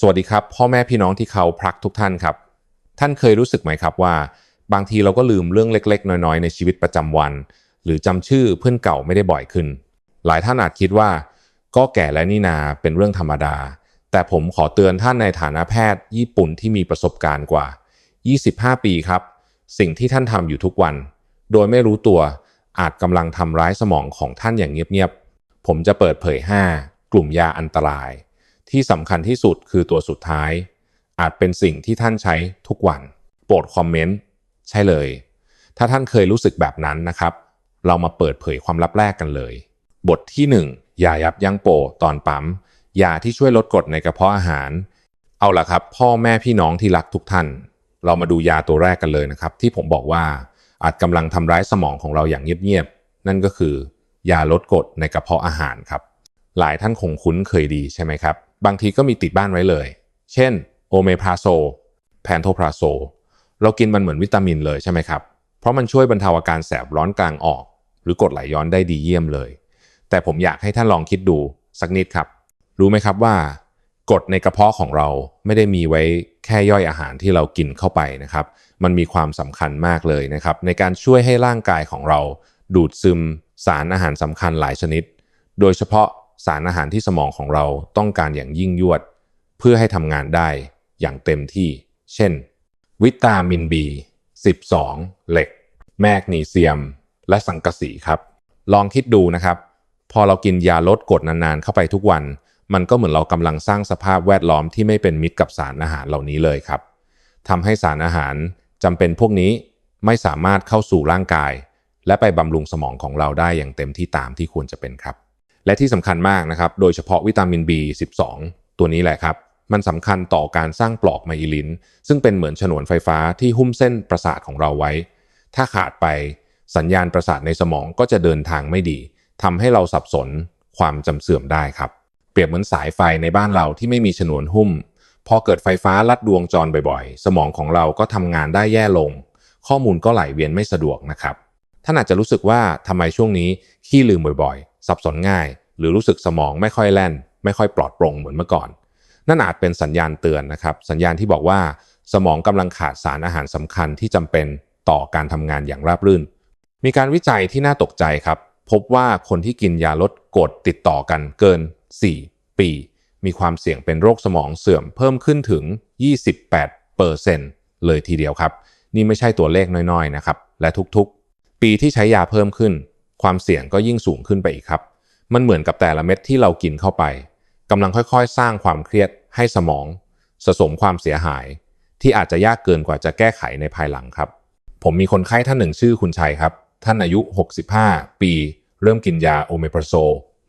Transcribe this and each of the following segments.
สวัสดีครับ พ่อแม่พี่น้องที่เขาพรักทุกท่านครับ ท่านเคยรู้สึกไหมครับว่า บางทีเราก็ลืมเรื่องเล็ก ๆ น้อยๆ ในชีวิตประจำวัน หรือจำชื่อเพื่อนเก่าไม่ได้บ่อยขึ้น หลายท่านอาจคิดว่า ก็แก่แล้วนี่นาเป็นเรื่องธรรมดา แต่ผมขอเตือนท่านในฐานะแพทย์ ญี่ปุ่นที่มีประสบการณ์กว่า 25 ปีครับ สิ่งที่ท่านทำอยู่ทุกวัน โดยไม่รู้ตัวอาจกำลังทำร้ายสมองของท่านอย่างเงียบๆผมจะเปิดเผย 5 กลุ่มยาอันตราย ที่สำคัญที่สุดคือตัวสุดท้าย อาจเป็นสิ่งที่ท่านใช้ทุกวัน โปรดคอมเมนต์ใช่เลย ถ้าท่านเคยรู้สึกแบบนั้นนะครับ เรามาเปิดเผยความลับแรกกันเลย บทที่ 1 ยายับยั้งโปตอนปั๊มยาที่ช่วยลดกรดในกระเพาะอาหาร เอาล่ะครับ พ่อแม่พี่น้องที่รักทุกท่าน เรามาดูยาตัวแรกกันเลยนะครับ ที่ผมบอกว่าอาจกำลังทำร้ายสมองของเราอย่างเงียบๆนั่นก็คือยาลดกรดในกระเพาะอาหารครับ หลายท่านคงคุ้นเคยดีใช่ไหมครับ บางทีก็มีติดบ้านไว้เลย เช่นโอเมพราโซแพนโทพราโซ เรากินมันเหมือนวิตามินเลยใช่ไหมครับ เพราะมันช่วยบรรเทาอาการแสบร้อนกลางออก หรือกดไหลย้อนได้ดีเยี่ยมเลย แต่ผมอยากให้ท่านลองคิดดูสักนิดครับ รู้ไหมครับว่ากดในกระเพาะของเราไม่ได้มีไว้แค่ย่อยอาหารที่เรากินเข้าไปนะครับ มันมีความสำคัญมากเลยนะครับ ในการช่วยให้ร่างกายของเราดูดซึมสารอาหารสำคัญหลายชนิด โดยเฉพาะ สารอาหารที่สมองของเราต้องการอย่างยิ่งยวด เพื่อให้ทำงานได้อย่างเต็มที่ เช่น วิตามิน B 12 เหล็ก แมกนีเซียม และสังกะสีครับ ลองคิดดูนะครับ พอเรากินยาลดกรดนานๆ เข้าไปทุกวัน มันก็เหมือนเรากำลังสร้างสภาพแวดล้อมที่ไม่เป็นมิตรกับสารอาหารเหล่านี้เลยครับทำให้สารอาหารจำเป็นพวกนี้ไม่สามารถเข้าสู่ร่างกาย และไปบำรุงสมองของเราได้อย่างเต็มที่ตามที่ควรจะเป็นครับ และที่สำคัญมากนะครับ โดยเฉพาะวิตามิน B12 ตัวนี้แหละครับ มันสำคัญต่อการสร้างปลอกไมอลิน ซึ่งเป็นเหมือนฉนวนไฟฟ้าที่หุ้มเส้นประสาทของเราไว้ ถ้าขาดไปสัญญาณประสาทในสมองก็จะเดินทางไม่ดีทำให้เราสับสนความจำเสื่อมได้ครับ เปรียบเหมือนสายไฟในบ้านเราที่ไม่มีฉนวนหุ้ม พอเกิดไฟฟ้าลัดดวงจรบ่อยๆ สมองของเราก็ทำงานได้แย่ลง ข้อมูลก็ไหลเวียนไม่สะดวกนะครับท่านอาจจะรู้สึกว่าทำไมช่วงนี้ขี้ลืมบ่อยๆ สับสนง่าย หรือรู้สึกสมองไม่ค่อยแล่น ไม่ค่อยปลอดโปร่งเหมือนเมื่อก่อน นั่นอาจเป็นสัญญาณเตือนนะครับ สัญญาณที่บอกว่าสมองกำลังขาดสารอาหารสำคัญที่จำเป็นต่อการทำงานอย่างราบรื่น มีการวิจัยที่น่าตกใจครับ พบว่าคนที่กินยาลดกรดติดต่อกันเกิน 4 ปี มีความเสี่ยงเป็นโรคสมองเสื่อมเพิ่มขึ้นถึง 28%เลยทีเดียวครับ นี่ไม่ใช่ตัวเลขน้อยๆนะครับ และทุกๆ ปีที่ใช้ยาเพิ่มขึ้น ความเสี่ยงก็ยิ่งสูงขึ้นไปอีกครับ มันเหมือนกับแต่ละเม็ดที่เรากินเข้าไปกำลังค่อยๆ สร้างความเครียดให้สมอง สะสมความเสียหาย ที่อาจจะยากเกินกว่าจะแก้ไขในภายหลังครับ ผมมีคนไข้ท่านหนึ่งชื่อคุณชัยครับ ท่านอายุ 65 ปี เริ่มกินยาโอเมปราโซ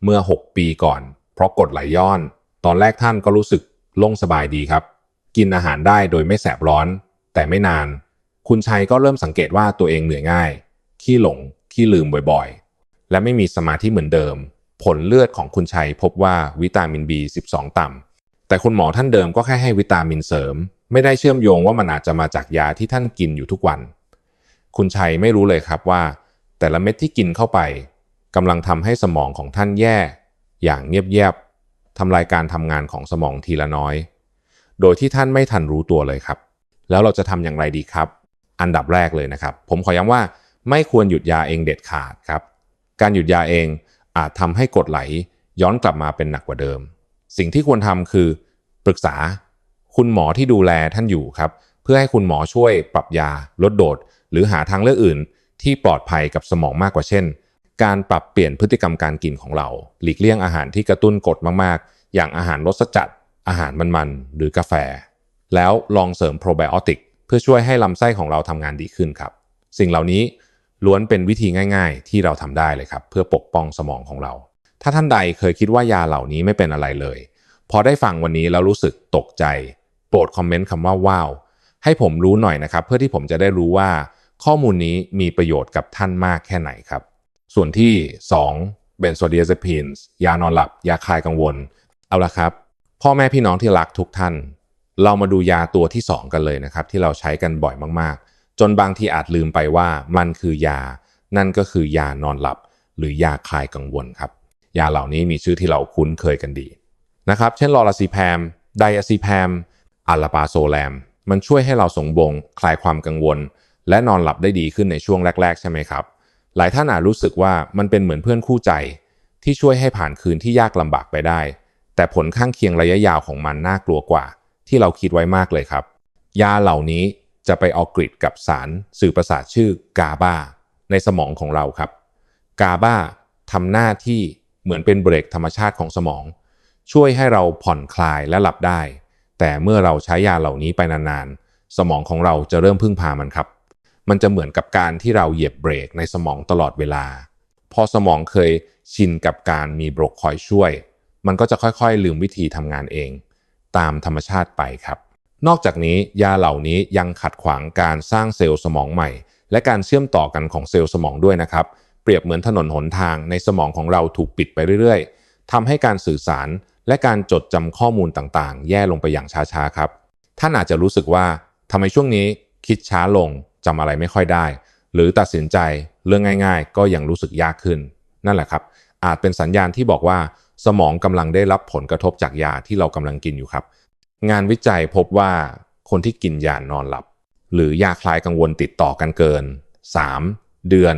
เมื่อ 6 ปีก่อน เพราะกดไหลย้อน ตอนแรกท่านก็รู้สึกโล่งสบายดีครับ กินอาหารได้โดยไม่แสบร้อน แต่ไม่นาน คุณชัยก็เริ่มสังเกตว่าตัวเองเหนื่อยง่าย ขี้หลง ขี้ลืมบ่อย และไม่มีสมาธิเหมือนเดิม ผลเลือดของคุณชัยพบว่าวิตามิน B12 ต่ำแต่คุณหมอท่านเดิมก็แค่ให้วิตามินเสริม ไม่ได้เชื่อมโยงว่ามันอาจจะมาจากยาที่ท่านกินอยู่ทุกวัน คุณชัยไม่รู้เลยครับว่า แต่ละเม็ดที่กินเข้าไปกำลังทำให้สมองของท่านแย่ อย่างเงียบๆทำลายการทำงานของสมองทีละน้อย โดยที่ท่านไม่ทันรู้ตัวเลยครับ แล้วเราจะทำอย่างไรดีครับ อันดับแรกเลยนะครับ ผมขอย้ำว่าไม่ควรหยุดยาเองเด็ดขาดครับ การหยุดยาเองอาจทำให้กดไหลย้อนกลับมาเป็นหนักกว่าเดิม สิ่งที่ควรทำคือปรึกษาคุณหมอที่ดูแลท่านอยู่ครับ เพื่อให้คุณหมอช่วยปรับยาลดโดด หรือหาทางเลือกอื่น ที่ปลอดภัยกับสมองมากกว่าเช่น การปรับเปลี่ยนพฤติกรรมการกินของเรา หลีกเลี่ยงอาหารที่กระตุ้นกดมากๆ อย่างอาหารรสจัด อาหารมันๆ หรือกาแฟ แล้วลองเสริมโปรไบโอติกเพื่อช่วยให้ลำไส้ของเราทำงานดีขึ้นครับ สิ่งเหล่านี้ ล้วนเป็นวิธีง่ายๆ ที่เราทำได้เลยครับ เพื่อปกป้องสมองของเรา ถ้าท่านใดเคยคิดว่ายาเหล่านี้ไม่เป็นอะไรเลย พอได้ฟังวันนี้แล้วรู้สึกตกใจ โปรดคอมเมนต์คำว่าว้าวให้ผมรู้หน่อยนะครับ เพื่อที่ผมจะได้รู้ว่าข้อมูลนี้มีประโยชน์กับท่านมากแค่ไหนครับ ส่วนที่ 2 เบนโซเดียเซพีนส์ยานอนหลับ ยาคลายกังวล เอาละครับ พ่อแม่พี่น้องที่รักทุกท่าน เรามาดูยาตัวที่ 2 กันเลยนะครับ ที่เราใช้กันบ่อยมาก จนบางทีอาจลืมไปว่ามันคือยา นั่นก็คือยานอนหลับ หรือยาคลายกังวลครับ ยาเหล่านี้มีชื่อที่เราคุ้นเคยกันดีนะครับ เช่นลอราซีแพม ไดอะซีแพมอะลปาโซแลม มันช่วยให้เราสงบง คลายความกังวล และนอนหลับได้ดีขึ้นในช่วงแรก ๆ ใช่ไหมครับ หลายท่านอาจรู้สึกว่ามันเป็นเหมือนเพื่อนคู่ใจ ที่ช่วยให้ผ่านคืนที่ยากลำบากไปได้ แต่ผลข้างเคียงระยะยาวของมันน่ากลัวกว่า ที่เราคิดไว้มากเลยครับ ยาเหล่านี้ จะไปออกฤทธิ์กับสารสื่อประสาทชื่อกาบาในสมองของเราครับ กาบาทำหน้าที่เหมือนเป็นเบรกธรรมชาติของสมอง ช่วยให้เราผ่อนคลายและหลับได้ แต่เมื่อเราใช้ยาเหล่านี้ไปนานๆ สมองของเราจะเริ่มพึ่งพามันครับ มันจะเหมือนกับการที่เราเหยียบเบรกในสมองตลอดเวลา พอสมองเคยชินกับการมีเบรกคอยช่วย มันก็จะค่อยๆ ลืมวิธีทำงานเอง ตามธรรมชาติไปครับ นอกจากนี้ยาเหล่านี้ยังขัดขวางการสร้างเซลล์สมองใหม่ และการเชื่อมต่อกันของเซลล์สมองด้วยนะครับ เปรียบเหมือนถนนหนทางในสมองของเราถูกปิดไปเรื่อยๆทำให้การสื่อสารและการจดจำข้อมูลต่างๆ แย่ลงไปอย่างช้าๆครับ ท่านอาจจะรู้สึกว่าทำไมช่วงนี้คิดช้าลงจำอะไรไม่ค่อยได้ หรือตัดสินใจเรื่องง่าย ๆ ก็ยังรู้สึกยากขึ้น นั่นแหละครับ อาจเป็นสัญญาณที่บอกว่า สมองกำลังได้รับผลกระทบจากยาที่เรากำลังกินอยู่ครับ งานวิจัยพบว่าคนที่กินยานอนหลับ หรือยาคลายกังวลติดต่อกันเกิน 3 เดือน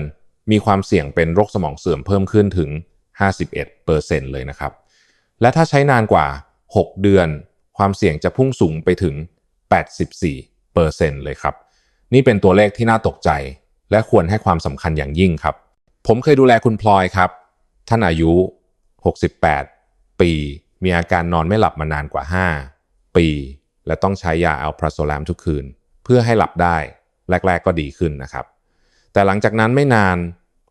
มีความเสี่ยงเป็นโรคสมองเสื่อมเพิ่มขึ้นถึง 51%เลยนะครับ และถ้าใช้นานกว่า 6 เดือน ความเสี่ยงจะพุ่งสูงไปถึง 84%เลยครับ นี่เป็นตัวเลขที่น่าตกใจ และควรให้ความสำคัญอย่างยิ่งครับ ผมเคยดูแลคุณพลอยครับ ท่านอายุ 68 ปี มีอาการนอนไม่หลับมานานกว่า 5 ปี และต้องใช้ยาอัลพราโซแลมทุกคืน เพื่อให้หลับได้ แรก ๆ ก็ดีขึ้นนะครับ แต่หลังจากนั้นไม่นาน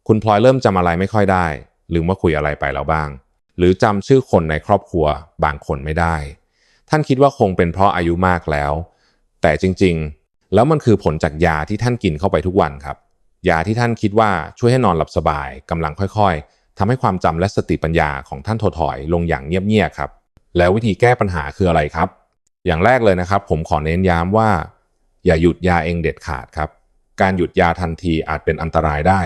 คุณพลอยเริ่มจำอะไรไม่ค่อยได้ลืมว่าคุยอะไรไปแล้วบ้าง หรือจำชื่อคนในครอบครัวบางคนไม่ได้ ท่านคิดว่าคงเป็นเพราะอายุมากแล้ว แต่จริงๆ แล้วมันคือผลจากยาที่ท่านกินเข้าไปทุกวันครับ ยาที่ท่านคิดว่าช่วยให้นอนหลับสบายกำลังค่อยๆทำให้ความจำและสติปัญญาของท่านถดถอยลงอย่างเงียบๆครับ แล้ววิธีแก้ปัญหาคืออะไรครับ อย่างแรกเลยนะครับ ผมขอเน้นย้ำว่า อย่าหยุดยาเองเด็ดขาดครับ การหยุดยาทันทีอาจเป็นอันตรายได้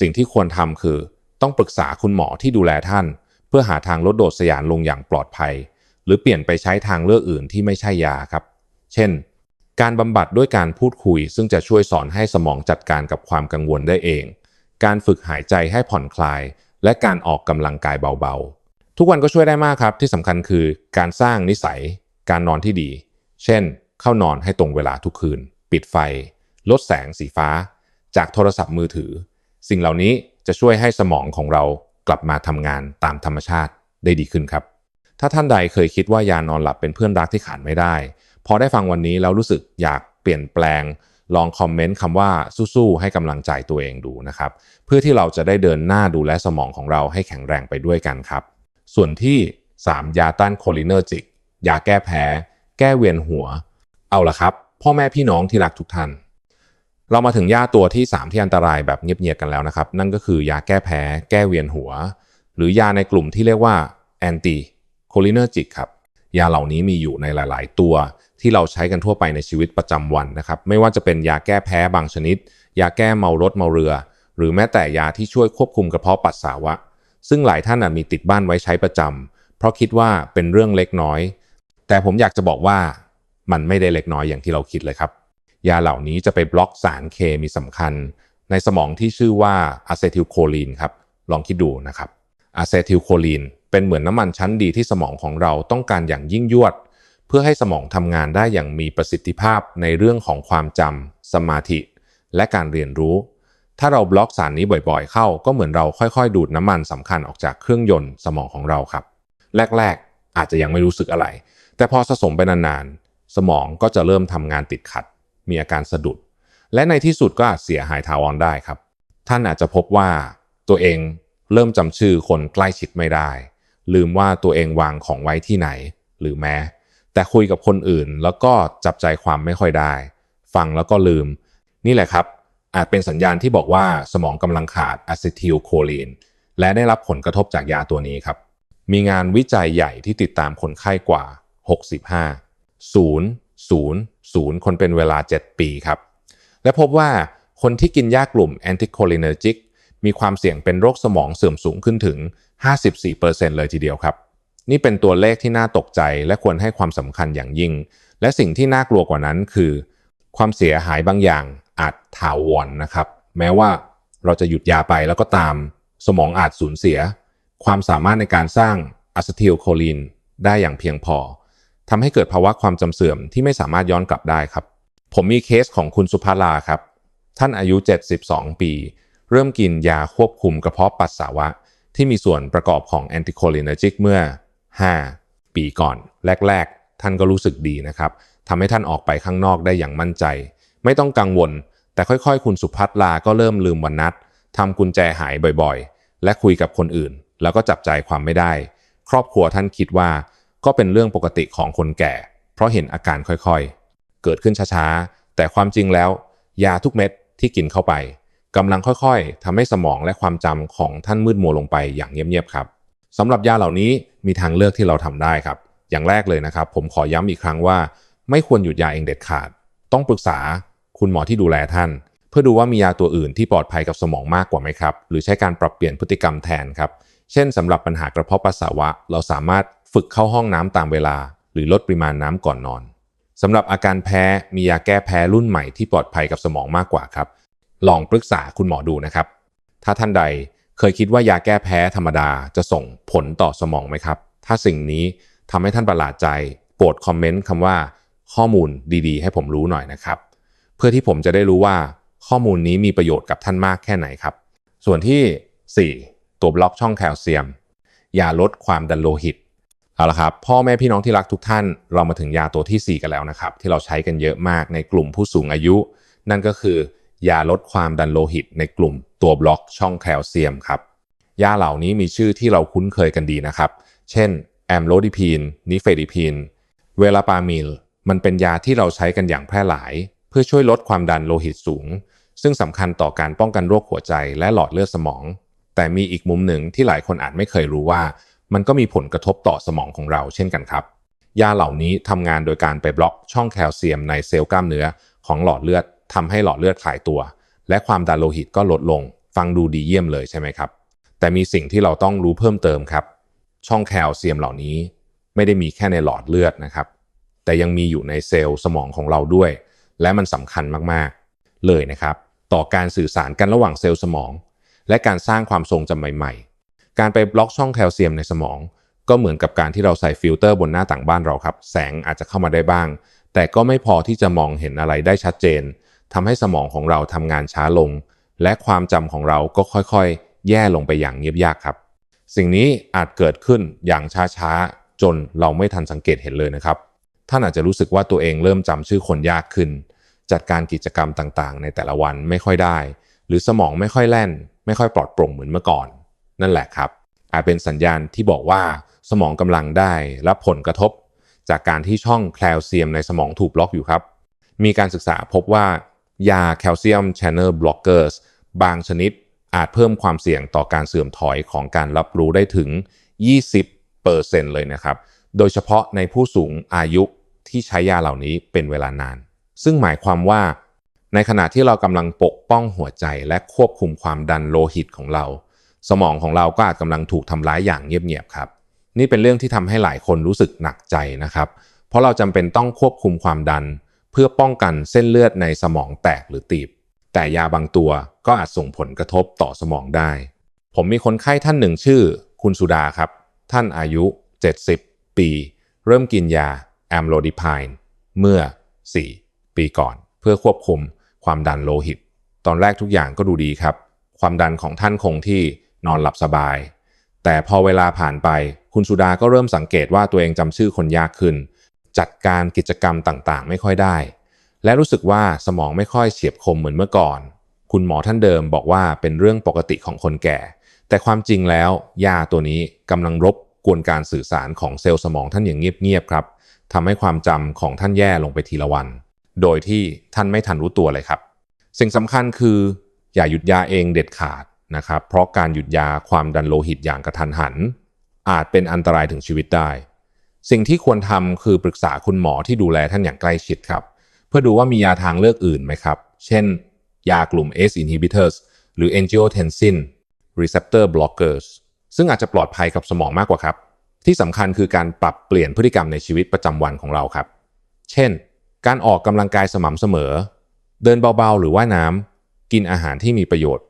สิ่งที่ควรทำคือ ต้องปรึกษาคุณหมอที่ดูแลท่าน เพื่อหาทางลดโดดสยานลงอย่างปลอดภัย หรือเปลี่ยนไปใช้ทางเลือกอื่นที่ไม่ใช่ยาครับ เช่น การบำบัดด้วยการพูดคุย ซึ่งจะช่วยสอนให้สมองจัดการกับความกังวลได้เอง การฝึกหายใจให้ผ่อนคลาย และการออกกำลังกายเบาๆ ทุกวันก็ช่วยได้มากครับ ที่สำคัญคือการสร้างนิสัย การนอนที่ดี เช่น เข้านอนให้ตรงเวลาทุกคืน ปิดไฟ ลดแสงสีฟ้า จากโทรศัพท์มือถือ สิ่งเหล่านี้จะช่วยให้สมองของเรากลับมาทำงานตามธรรมชาติได้ดีขึ้นครับ ถ้าท่านใดเคยคิดว่ายานอนหลับเป็นเพื่อนรักที่ขาดไม่ได้ พอได้ฟังวันนี้แล้วรู้สึกอยากเปลี่ยนแปลง ลองคอมเมนต์คำว่าสู้ๆให้กำลังใจตัวเองดูนะครับ เพื่อที่เราจะได้เดินหน้าดูแลสมองของเราให้แข็งแรงไปด้วยกันครับ ส่วนที่ 3 ยาต้านโคลิเนอร์จิก ยาแก้แพ้ แก้เวียนหัว เอาละครับ พ่อแม่พี่น้องที่รักทุกท่าน เรามาถึงยาตัวที่ 3 ที่อันตรายแบบเงียบๆกันแล้วนะครับ นั่นก็คือยาแก้แพ้ แก้เวียนหัว หรือยาในกลุ่มที่เรียกว่าแอนตี้โคลิเนอร์จิกครับ ยาเหล่านี้มีอยู่ในหลาย ๆ ตัวที่เราใช้กันทั่วไปในชีวิตประจำวันนะครับ ไม่ว่าจะเป็นยาแก้แพ้บางชนิด ยาแก้เมารถเมาเรือ หรือแม้แต่ยาที่ช่วยควบคุมกระเพาะปัสสาวะ ซึ่งหลายท่านมีติดบ้านไว้ใช้ประจำเพราะคิดว่าเป็นเรื่องเล็กน้อย แต่ผมอยากจะบอกว่ามันไม่ได้เล็กน้อยอย่างที่เราคิดเลยครับ ยาเหล่านี้จะไปบล็อกสารเคมีสำคัญ ในสมองที่ชื่อว่าอะเซทิลโคลีนครับ ลองคิดดูนะครับอะเซทิลโคลีนเป็นเหมือนน้ำมันชั้นดีที่สมองของเราต้องการอย่างยิ่งยวด เพื่อให้สมองทำงานได้อย่างมีประสิทธิภาพในเรื่องของความจำสมาธิ และการเรียนรู้ ถ้าเราบล็อกสารนี้บ่อยๆ เข้า ก็เหมือนเราค่อยๆ ดูดน้ำมันสำคัญออกจากเครื่องยนต์สมองของเราครับ แรก ๆ อาจจะยังไม่รู้สึกอะไร แต่พอสะสมไปนานๆ สมองก็จะเริ่มทำงานติดขัด มีอาการสะดุด และในที่สุดก็อาจเสียหายทาวรได้ครับ ท่านอาจจะพบว่าตัวเองเริ่มจำชื่อคนใกล้ชิดไม่ได้ ลืมว่าตัวเองวางของไว้ที่ไหน หรือแม้ แต่คุยกับคนอื่นแล้วก็จับใจความไม่ค่อยได้ ฟังแล้วก็ลืม นี่แหละครับ อาจเป็นสัญญาณที่บอกว่าสมองกำลังขาดอะซิทิลโคลีนและได้รับผลกระทบจากยาตัวนี้ครับ มีงานวิจัยใหญ่ที่ติดตามคนไข้กว่า 65 0 0 0 คนเป็นเวลา 7 ปีครับ และพบว่าคนที่กินยากลุ่มแอนติโคลิเนอร์จิกมีความเสี่ยงเป็นโรคสมองเสื่อมสูงขึ้นถึง 54%เลยทีเดียวครับ นี่เป็นตัวเลขที่น่าตกใจและควรให้ความสำคัญอย่างยิ่ง และสิ่งที่น่ากลัวกว่านั้นคือ ความเสียหายบางอย่างอาจถาวรนนะครับ แม้ว่าเราจะหยุดยาไปแล้วก็ตาม สมองอาจสูญเสีย ความสามารถในการสร้างอะซิทิลโคลีนได้อย่างเพียงพอ ทำให้เกิดภาวะความจำเสื่อมที่ไม่สามารถย้อนกลับได้ครับ ผมมีเคสของคุณสุภาลาครับ ท่านอายุ 72 ปี เริ่มกินยาควบคุมกระเพาะปัสสาวะ ที่มีส่วนประกอบของแอนติโคลินจิกเมื่อ 5 ปีก่อน แรก ๆ ท่านก็รู้สึกดีนะครับทำให้ท่านออกไปข้างนอกได้อย่างมั่นใจ ไม่ต้องกังวล แต่ค่อยๆ คุณสุพัฒลาก็เริ่มลืมวันนัดทำกุญแจหายบ่อยๆ และคุยกับคนอื่น แล้วก็จับใจความไม่ได้ ครอบครัวท่านคิดว่า ก็เป็นเรื่องปกติของคนแก่ เพราะเห็นอาการค่อยๆ เกิดขึ้นช้าๆ แต่ความจริงแล้ว ยาทุกเม็ดที่กินเข้าไปกำลังค่อยๆทำให้สมองและความจำของท่านมืดมัวลงไปอย่างเงียบๆครับสำหรับยาเหล่านี้มีทางเลือกที่เราทำได้ครับ อย่างแรกเลยนะครับ ผมขอย้ำอีกครั้งว่า ไม่ควรหยุดยาเองเด็ดขาด ต้องปรึกษาคุณหมอที่ดูแลท่าน เพื่อดูว่ามียาตัวอื่นที่ปลอดภัยกับสมองมากกว่าไหมครับ หรือใช้การปรับเปลี่ยนพฤติกรรมแทนครับ เช่นสำหรับปัญหากระเพาะปัสสาวะ เราสามารถ ฝึกเข้าห้องน้ำตามเวลา หรือลดปริมาณน้ำก่อนนอนสำหรับอาการแพ้มียาแก้แพ้รุ่นใหม่ที่ปลอดภัยกับสมองมากกว่าครับ ลองปรึกษาคุณหมอดูนะครับ ถ้าท่านใดเคยคิดว่ายาแก้แพ้ธรรมดาจะส่งผลต่อสมองไหมครับ ถ้าสิ่งนี้ทำให้ท่านประหลาดใจ โปรดคอมเมนต์คำว่า ข้อมูลดีๆ ให้ผมรู้หน่อยนะครับ เพื่อที่ผมจะได้รู้ว่าข้อมูลนี้มีประโยชน์กับท่านมากแค่ไหนครับ ส่วนที่ 4 ตัวบล็อกช่องแคลเซียม ยาลดความดันโลหิต เอาละครับพ่อแม่พี่น้องที่รักทุกท่านเรามาถึงยาตัวที่ 4 กันแล้วนะครับ ที่เราใช้กันเยอะมากในกลุ่มผู้สูงอายุ นั่นก็คือยาลดความดันโลหิต ในกลุ่มตัวบล็อกช่องแคลเซียมครับยาเหล่านี้มีชื่อที่เราคุ้นเคยกันดีนะครับ เช่นแอมโลดิพีนนิเฟดิพีนเวลาปามิลมันเป็นยาที่เราใช้กันอย่างแพร่หลาย เพื่อช่วยลดความดันโลหิตสูง ซึ่งสำคัญต่อการป้องกันโรคหัวใจและหลอดเลือดสมอง แต่มีอีกมุมหนึ่งที่หลายคนอาจไม่เคยรู้ว่า มันก็มีผลกระทบต่อสมองของเราเช่นกันครับ ยาเหล่านี้ทำงานโดยการไปบล็อกช่องแคลเซียมในเซลล์กล้ามเนื้อของหลอดเลือดทำให้หลอดเลือดคลายตัว และความดันโลหิตก็ลดลง ฟังดูดีเยี่ยมเลยใช่ไหมครับ แต่มีสิ่งที่เราต้องรู้เพิ่มเติมครับ ช่องแคลเซียมเหล่านี้ ไม่ได้มีแค่ในหลอดเลือดนะครับ แต่ยังมีอยู่ในเซลล์สมองของเราด้วย และมันสำคัญมากๆ เลยนะครับ ต่อการสื่อสารกันระหว่างเซลล์สมอง และการสร้างความทรงจำใหม่ๆ การไปบล็อกช่องแคลเซียมในสมอง ก็เหมือนกับการที่เราใส่ฟิลเตอร์บนหน้าต่างบ้านเราครับ แสงอาจจะเข้ามาได้บ้าง แต่ก็ไม่พอที่จะมองเห็นอะไรได้ชัดเจนทำให้สมองของเราทำงานช้าลง และความจำของเราก็ค่อยๆ แย่ลงไปอย่างเงียบยากครับ สิ่งนี้อาจเกิดขึ้นอย่างช้าๆ จนเราไม่ทันสังเกตเห็นเลยนะครับ ท่านอาจจะรู้สึกว่าตัวเองเริ่มจำชื่อคนยากขึ้น จัดการกิจกรรมต่างๆ ในแต่ละวันไม่ค่อยได้ หรือสมองไม่ค่อยแล่น ไม่ค่อยปลอดโปร่งเหมือนเมื่อก่อน นั่นแหละครับ อาจเป็นสัญญาณที่บอกว่าสมองกำลังได้รับผลกระทบ จากการที่ช่องแคลเซียมในสมองถูกบล็อกอยู่ครับ มีการศึกษาพบว่ายาแคลเซียม channel blockers บางชนิดอาจเพิ่มความเสี่ยงต่อการเสื่อมถอยของการรับรู้ได้ถึง 20%เลยนะครับ โดยเฉพาะในผู้สูงอายุที่ใช้ยาเหล่านี้เป็นเวลานาน ซึ่งหมายความว่า ในขณะที่เรากำลังปกป้องหัวใจและควบคุมความดันโลหิตของเรา สมองของเราก็อาจกำลังถูกทำร้ายอย่างเงียบๆครับ นี่เป็นเรื่องที่ทำให้หลายคนรู้สึกหนักใจนะครับ เพราะเราจำเป็นต้องควบคุมความดัน เพื่อป้องกันเส้นเลือดในสมองแตกหรือตีบ แต่ยาบางตัวก็อาจส่งผลกระทบต่อสมองได้ ผมมีคนไข้ท่านหนึ่งชื่อ คุณสุดาครับ ท่านอายุ 70 ปี เริ่มกินยาแอมโลดิพายเมื่อ 4 ปีก่อน เพื่อควบคุมความดันโลหิต ตอนแรกทุกอย่างก็ดูดีครับ ความดันของท่านคงที่ นอนหลับสบาย แต่พอเวลาผ่านไป คุณสุดาก็เริ่มสังเกตว่าตัวเองจำชื่อคนยากขึ้น จัดการกิจกรรมต่างๆ ไม่ค่อยได้ และรู้สึกว่าสมองไม่ค่อยเฉียบคมเหมือนเมื่อก่อน คุณหมอท่านเดิมบอกว่าเป็นเรื่องปกติของคนแก่ แต่ความจริงแล้วยาตัวนี้กำลังรบกวนการสื่อสารของเซลล์สมองท่านอย่างเงียบๆครับทำให้ความจำของท่านแย่ลงไปทีละวัน โดยที่ท่านไม่ทันรู้ตัวเลยครับ สิ่งสำคัญคือ อย่าหยุดยาเองเด็ดขาด นะครับเพราะการหยุดยาความดันโลหิตอย่างกระทันหัน อาจเป็นอันตรายถึงชีวิตได้ สิ่งที่ควรทำคือปรึกษาคุณหมอที่ดูแลท่านอย่างใกล้ชิดครับ เพื่อดูว่ามียาทางเลือกอื่นไหมครับ เช่น ยากลุ่ม ACE inhibitors หรือ angiotensin receptor blockers ซึ่งอาจจะปลอดภัยกับสมองมากกว่าครับ ที่สำคัญคือการปรับเปลี่ยนพฤติกรรมในชีวิตประจำวันของเราครับ เช่น การออกกำลังกายสม่ำเสมอ เดินเบาๆ หรือว่ายน้ำกินอาหารที่มีประโยชน์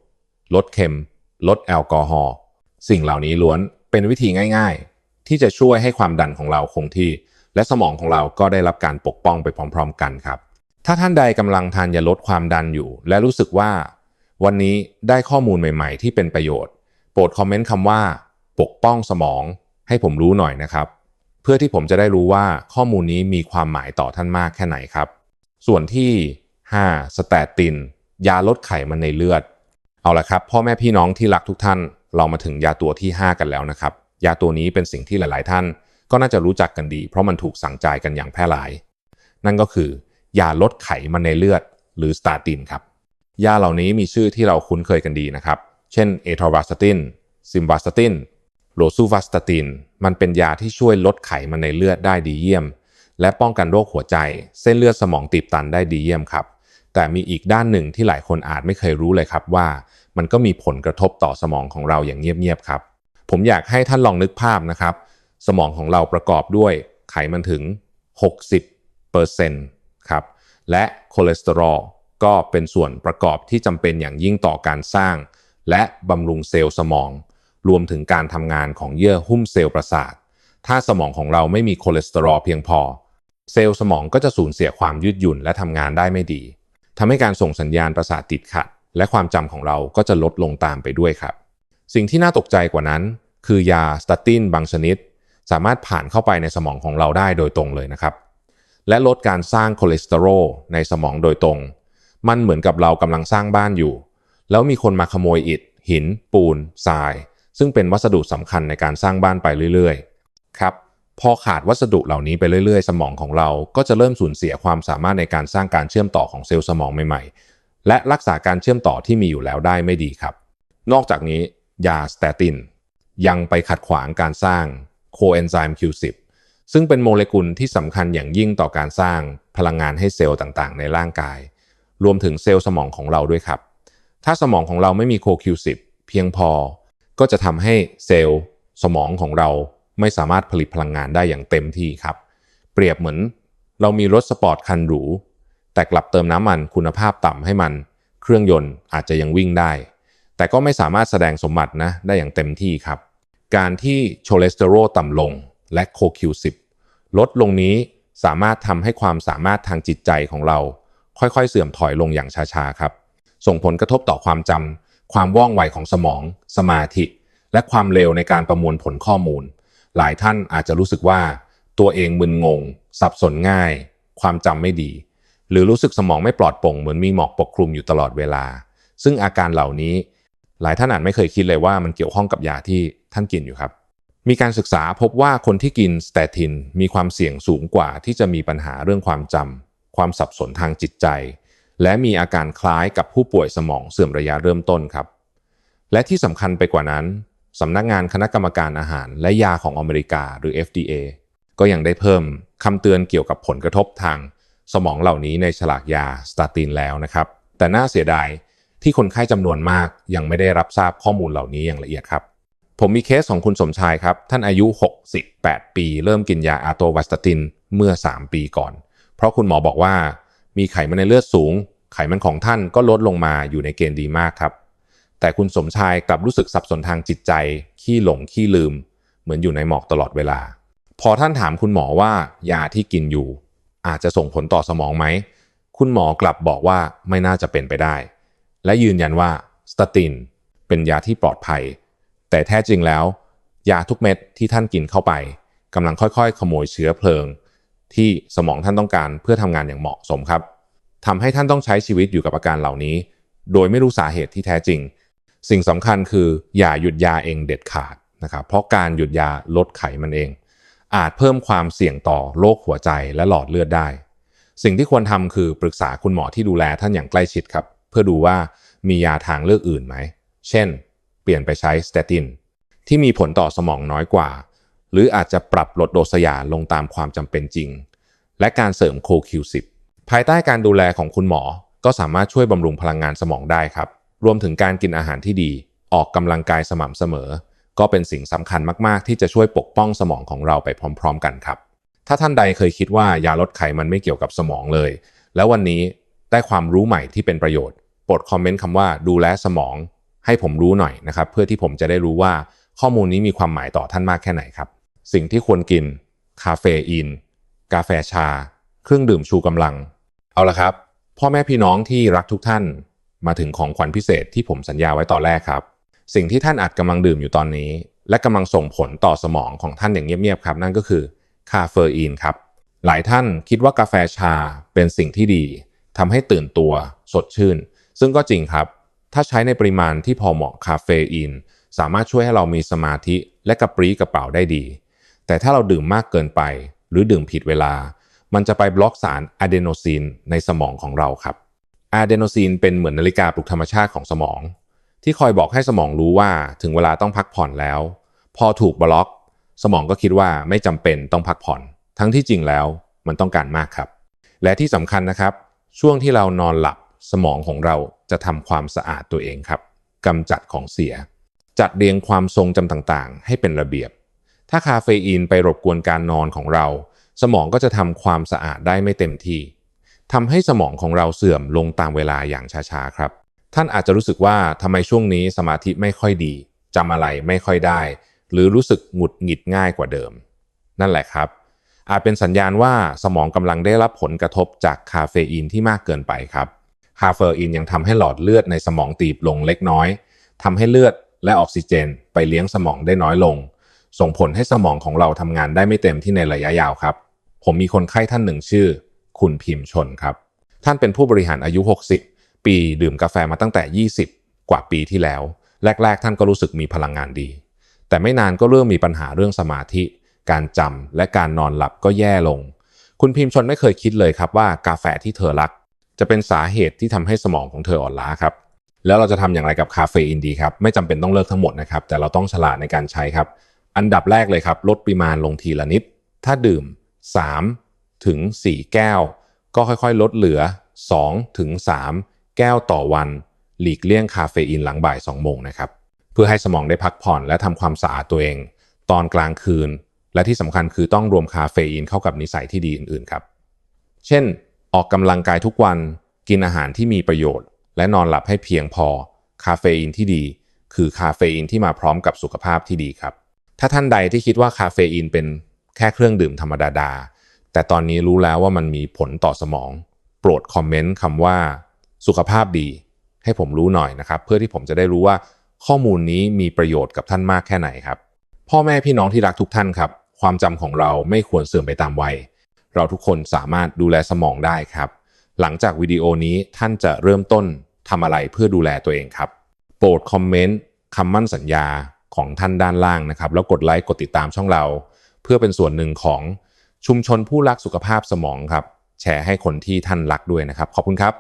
ลดเค็ม ลดแอลกอฮอล์สิ่งเหล่านี้ล้วนเป็นวิธีง่ายๆ ที่จะช่วยให้ความดันของเราคงที่ และสมองของเราก็ได้รับการปกป้องไปพร้อม ๆ กันครับ ถ้าท่านใดกำลังทานยาลดความดันอยู่ และรู้สึกว่า วันนี้ได้ข้อมูลใหม่ ๆ ที่เป็นประโยชน์ โปรดคอมเมนต์คำว่า ปกป้องสมอง ให้ผมรู้หน่อยนะครับ เพื่อที่ผมจะได้รู้ว่าข้อมูลนี้มีความหมายต่อท่านมากแค่ไหนครับ ส่วนที่ 5. สแตติน ยาลดไขมันในเลือด เอาละครับ พ่อแม่พี่น้องที่รักทุกท่าน เรามาถึงยาตัวที่ 5 กันแล้วนะครับ ยาตัวนี้เป็นสิ่งที่หลาย ๆ ท่าน ก็น่าจะรู้จักกันดี เพราะมันถูกสั่งจ่ายกันอย่างแพร่หลาย นั่นก็คือยาลดไขมันในเลือด หรือสตาตินครับยาเหล่านี้มีชื่อที่เราคุ้นเคยกันดีนะครับ เช่นเอทอร์วาสตินซิมวาสตินโรซูวัสตินมันเป็นยาที่ช่วยลดไขมันในเลือดได้ดีเยี่ยม และป้องกันโรคหัวใจ เส้นเลือดสมองตีบตันได้ดีเยี่ยมครับ แต่มีอีกด้านหนึ่งที่หลายคนอาจไม่เคยรู้เลยครับว่า มันก็มีผลกระทบต่อสมองของเราอย่างเงียบๆครับ ผมอยากให้ท่านลองนึกภาพนะครับ สมองของเราประกอบด้วยไขมันถึง 60%ครับและคอเลสเตอรอลก็เป็นส่วนประกอบที่จำเป็นอย่างยิ่งต่อการสร้าง และบำรุงเซลล์สมอง รวมถึงการทำงานของเยื่อหุ้มเซลล์ประสาท ถ้าสมองของเราไม่มีคอเลสเตอรอลเพียงพอ เซลล์สมองก็จะสูญเสียความยืดหยุ่นและทำงานได้ไม่ดี ทำให้การส่งสัญญาณประสาทติดขัด และความจำของเราก็จะลดลงตามไปด้วยครับ สิ่งที่น่าตกใจกว่านั้น คือยาสตตินบางชนิด สามารถผ่านเข้าไปในสมองของเราได้โดยตรงเลยนะครับ และลดการสร้างคอเลสเตอรอลในสมองโดยตรง มันเหมือนกับเรากำลังสร้างบ้านอยู่ แล้วมีคนมาขโมยอิฐ หิน ปูนทราย ซึ่งเป็นวัสดุสำคัญในการสร้างบ้านไปเรื่อยๆ ครับ พอขาดวัสดุเหล่านี้ไปเรื่อยๆ สมองของเราก็จะเริ่มสูญเสียความสามารถในการสร้างการเชื่อมต่อของเซลล์สมองใหม่ๆ และรักษาการเชื่อมต่อที่มีอยู่แล้วได้ไม่ดีครับ นอกจากนี้ยาสเตตินยังไปขัดขวางการสร้างโคเอนไซม์ Q10 ซึ่งเป็นโมเลกุลที่สำคัญอย่างยิ่งต่อการสร้างพลังงานให้เซลล์ต่างๆ ในร่างกาย รวมถึงเซลล์สมองของเราด้วยครับ ถ้าสมองของเราไม่มีโค Q10 เพียงพอ ก็จะทำให้เซลล์สมองของเรา ไม่สามารถผลิตพลังงานได้อย่างเต็มที่ครับ เปรียบเหมือน เรามีรถสปอร์ตคันหรู แต่กลับเติมน้ำมันคุณภาพต่ำให้มัน เครื่องยนต์อาจจะยังวิ่งได้ แต่ก็ไม่สามารถแสดงสมบัตินะได้อย่างเต็มที่ครับ การที่โคเลสเตอรอลต่ำลงและโค Q10 ลดลงนี้สามารถทำให้ความสามารถทางจิตใจของเรา ค่อยๆ เสื่อมถอยลงอย่างช้าๆครับ ส่งผลกระทบต่อความจำความว่องไวของสมอง สมาธิ และความเร็วในการประมวลผลข้อมูล หลายท่านอาจจะรู้สึกว่าตัวเองมึนงง สับสนง่าย ความจำไม่ดี หรือรู้สึกสมองไม่ปลอดโปร่งเหมือนมีหมอกปกคลุมอยู่ตลอดเวลา ซึ่งอาการเหล่านี้หลายท่านอาจไม่เคยคิดเลยว่ามันเกี่ยวข้องกับยาที่ท่านกินอยู่ครับ มีการศึกษาพบว่าคนที่กินสเตตินมีความเสี่ยงสูงกว่าที่จะมีปัญหาเรื่องความจำความสับสนทางจิตใจ และมีอาการคล้ายกับผู้ป่วยสมองเสื่อมระยะเริ่มต้นครับ และที่สำคัญไปกว่านั้น สำนักงานคณะกรรมการอาหารและยาของอเมริกาหรือ FDA ก็ยังได้เพิ่มคำเตือนเกี่ยวกับผลกระทบทางสมองเหล่านี้ในฉลากยาสตาตินแล้วนะครับ แต่น่าเสียดายที่คนไข้จำนวนมากยังไม่ได้รับทราบข้อมูลเหล่านี้อย่างละเอียดครับ ผมมีเคสของคุณสมชายครับ ท่านอายุ 68 ปี เริ่มกินยาอาโตวัสตตินเมื่อ 3 ปีก่อน เพราะคุณหมอบอกว่ามีไขมันในเลือดสูง ไขมันของท่านก็ลดลงมาอยู่ในเกณฑ์ดีมากครับ แต่คุณสมชายกลับรู้สึกสับสนทางจิตใจ ขี้หลงขี้ลืม เหมือนอยู่ในหมอกตลอดเวลา พอท่านถามคุณหมอว่ายาที่กินอยู่ อาจจะส่งผลต่อสมองไหม คุณหมอกลับบอกว่าไม่น่าจะเป็นไปได้ และยืนยันว่าสตตินเป็นยาที่ปลอดภัย แต่แท้จริงแล้ว ยาทุกเม็ดที่ท่านกินเข้าไปกำลังค่อยๆ ขโมยเชื้อเพลิง ที่สมองท่านต้องการเพื่อทำงานอย่างเหมาะสมครับทำให้ท่านต้องใช้ชีวิตอยู่กับอาการเหล่านี้ โดยไม่รู้สาเหตุที่แท้จริง สิ่งสำคัญคืออย่าหยุดยาเองเด็ดขาดนะครับเพราะการหยุดยาลดไขมันเอง อาจเพิ่มความเสี่ยงต่อโรคหัวใจและหลอดเลือดได้ สิ่งที่ควรทำคือปรึกษาคุณหมอที่ดูแลท่านอย่างใกล้ชิดครับเพื่อดูว่ามียาทางเลือกอื่นไหม เช่น เปลี่ยนไปใช้สเตตินที่มีผลต่อสมองน้อยกว่า หรืออาจจะปรับลดโดสยาลงตามความจำเป็นจริง และการเสริมโคคิวสิภายใต้การดูแลของคุณหมอก็สามารถช่วยบำรุงพลังงานสมองได้ครับ รวมถึงการกินอาหารที่ดี ออกกำลังกายสม่ำเสมอ ก็เป็นสิ่งสำคัญมาก ๆ ที่จะช่วยปกป้องสมองของเราไปพร้อม ๆ กันครับ ถ้าท่านใดเคยคิดว่ายาลดไขมันไม่เกี่ยวกับสมองเลย แล้ววันนี้ได้ความรู้ใหม่ที่เป็นประโยชน์โปรดคอมเมนต์คำว่าดูแลสมอง ให้ผมรู้หน่อยนะครับ เพื่อที่ผมจะได้รู้ว่าข้อมูลนี้มีความหมายต่อท่านมากแค่ไหนครับ สิ่งที่ควรกิน คาเฟอีน กาแฟชา เครื่องดื่มชูกำลัง เอาละครับ พ่อแม่พี่น้องที่รักทุกท่าน มาถึงของขวัญพิเศษที่ผมสัญญาไว้ตอนแรกครับ สิ่งที่ท่านอาจกำลังดื่มอยู่ตอนนี้ และกำลังส่งผลต่อสมองของท่านอย่างเงียบๆครับ นั่นก็คือคาเฟอีนครับ หลายท่านคิดว่ากาแฟชาเป็นสิ่งที่ดีทำให้ตื่นตัวสดชื่น ซึ่งก็จริงครับ ถ้าใช้ในปริมาณที่พอเหมาะคาเฟอีนสามารถช่วยให้เรามีสมาธิและกระปรี้กระเป๋าได้ดี แต่ถ้าเราดื่มมากเกินไป หรือดื่มผิดเวลา มันจะไปบล็อกสารอะเดโนซีนในสมองของเราครับ อะเดโนซีนเป็นเหมือนนาฬิกาปลุกธรรมชาติของสมอง ที่คอยบอกให้สมองรู้ว่าถึงเวลาต้องพักผ่อนแล้ว พอถูกบล็อก สมองก็คิดว่าไม่จำเป็นต้องพักผ่อน ทั้งที่จริงแล้วมันต้องการมากครับ และที่สำคัญนะครับ ช่วงที่เรานอนหลับสมองของเราจะทำความสะอาดตัวเองครับกำจัดของเสีย จัดเรียงความทรงจำต่างๆ ให้เป็นระเบียบ ถ้าคาเฟอีนไปรบกวนการนอนของเรา สมองก็จะทำความสะอาดได้ไม่เต็มที่ ทำให้สมองของเราเสื่อมลงตามเวลาอย่างช้าๆครับ ท่านอาจจะรู้สึกว่าทำไมช่วงนี้สมาธิไม่ค่อยดีจำอะไรไม่ค่อยได้ หรือรู้สึกหงุดหงิดง่ายกว่าเดิม นั่นแหละครับ อาจเป็นสัญญาณว่าสมองกำลังได้รับผลกระทบจากคาเฟอีนที่มากเกินไปครับคาเฟอีนยังทำให้หลอดเลือดในสมองตีบลงเล็กน้อยทำให้เลือดและออกซิเจน ไปเลี้ยงสมองได้น้อยลง ส่งผลให้สมองของเราทำงานได้ไม่เต็มที่ในระยะยาวครับ ผมมีคนไข้ท่านหนึ่งชื่อ คุณพิมพ์ชนครับ ท่านเป็นผู้บริหารอายุ 60 ปีดื่มกาแฟมาตั้งแต่ 20 กว่าปีที่แล้ว แรก ๆ ท่านก็รู้สึกมีพลังงานดี แต่ไม่นานก็เริ่มมีปัญหาเรื่องสมาธิ การจำและการนอนหลับก็แย่ลง คุณพิมพ์ชนไม่เคยคิดเลยครับว่ากาแฟที่เธอรัก จะเป็นสาเหตุที่ทำให้สมองของเธออ่อนล้าครับแล้วเราจะทำอย่างไรกับคาเฟอีนดีครับ ไม่จำเป็นต้องเลิกทั้งหมดนะครับ แต่เราต้องฉลาดในการใช้ครับ อันดับแรกเลยครับ ลดปริมาณลงทีละนิด ถ้าดื่ม 3 ถึง 4 แก้ว ก็ค่อยๆ ลดเหลือ 2 ถึง 3 แก้วต่อวัน หลีกเลี่ยงคาเฟอีนหลังบ่าย 2 โมงนะครับ เพื่อให้สมองได้พักผ่อนและทำความสะอาดตัวเอง ตอนกลางคืน และที่สำคัญคือต้องรวมคาเฟอีนเข้ากับนิสัยที่ดีอื่นๆครับ เช่น ออกกำลังกายทุกวัน กินอาหารที่มีประโยชน์ และนอนหลับให้เพียงพอ คาเฟอีนที่ดี คือคาเฟอีนที่มาพร้อมกับสุขภาพที่ดีครับ ถ้าท่านใดที่คิดว่าคาเฟอีนเป็นแค่เครื่องดื่มธรรมดาดา แต่ตอนนี้รู้แล้วว่ามันมีผลต่อสมอง โปรดคอมเมนต์คำว่าสุขภาพดี ให้ผมรู้หน่อยนะครับ เพื่อที่ผมจะได้รู้ว่าข้อมูลนี้มีประโยชน์กับท่านมากแค่ไหนครับ พ่อแม่พี่น้องที่รักทุกท่านครับ ความจำของเราไม่ควรเสื่อมไปตามวัย เราทุกคนสามารถดูแลสมองได้ครับ หลังจากวิดีโอนี้ท่านจะเริ่มต้นทำอะไรเพื่อดูแลตัวเองครับ โปรดคอมเมนต์คำมั่นสัญญาของท่านด้านล่างนะครับ แล้วกดไลค์กดติดตามช่องเรา เพื่อเป็นส่วนหนึ่งของ ชุมชนผู้รักสุขภาพสมองครับ แชร์ให้คนที่ท่านรักด้วยนะครับ ขอบคุณครับ